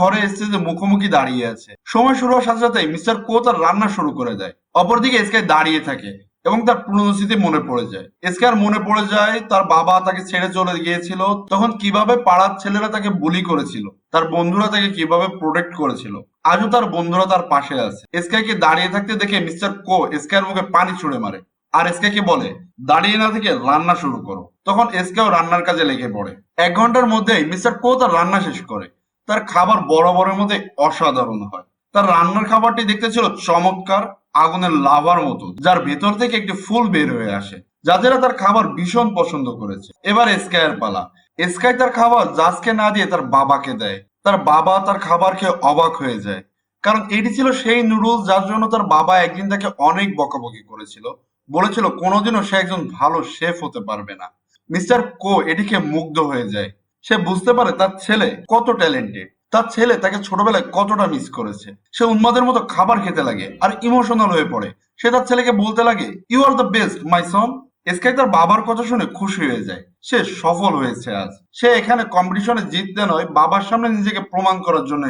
ঘরে স্টেজে মুখোমুখি দাঁড়িয়ে আছে। সময় শুরু হওয়ার সাথে সাথে মিস্টার কো তার রান্না শুরু করে দেয়। অপরদিকে স্কাই দাঁড়িয়ে থাকে এবং তার পুরনো স্মৃতি মনে পড়ে যায়। স্কার মনে পড়ে যায় তার বাবা তাকে ছেড়ে চলে গিয়েছিল, তখন কীভাবে পাড়ার ছেলেরা তাকে বুলি করেছিল, তার বন্ধুরা তাকে কীভাবে প্রোটেক্ট করেছিল, আজও তার বন্ধুরা তার পাশে আছে। স্কাইকে দাঁড়িয়ে থাকতে দেখে মিস্টার কো স্কাইয়ের মুখে পানি ছুড়ে মারে আর এসকে বলে, দাঁড়িয়ে না থেকে রান্না শুরু করো। তখন এসকেও রান্নার কাজে লেগে পড়ে। এক ঘণ্টার মধ্যেই মিস্টার কো তার রান্না শেষ করে। তার খাবার বড় বড়ের মধ্যে অসাধারণ হয়। তার রান্নার খাবারটি দেখতে ছিল চমৎকার, আগুনের লাভার মতো, যার ভেতর থেকে একটি ফুল বের হয়ে আসে যাদেরা তার খাবার ভীষণ পছন্দ করেছে। এবার স্কাইয়ের পালা। স্কাই তার খাবার জাজকে না দিয়ে তার বাবাকে দেয়। তার বাবা তার খাবার খেয়ে অবাক হয়ে যায়। কারণ এটি ছিল সেই নুডলস যার জন্য তার বাবা একদিন তাকে অনেক বকাবকি করেছিল। বলেছিল কোনোদিনও সে একজন ভালো শেফ হতে পারবে না। মিস্টার কো এটিকে মুগ্ধ হয়ে যায়। সে বুঝতে পারে তার ছেলে কত ট্যালেন্টেড তার ছেলে তাকে ছোটবেলায় কতটা মিস করেছে। সে উন্মাদের মতো খাবার খেতে লাগে আর ইমোশনাল হয়ে পড়ে। সে তার ছেলেকে বলতে লাগে you are the best my son Sky তার বাবার কথা শুনে খুশি হয়ে যায়। সে সফল হয়েছে আজ। সে এখানে কম্পিটিশনে জিততে নয়, বাবার সামনে নিজেকে প্রমাণ করার জন্য।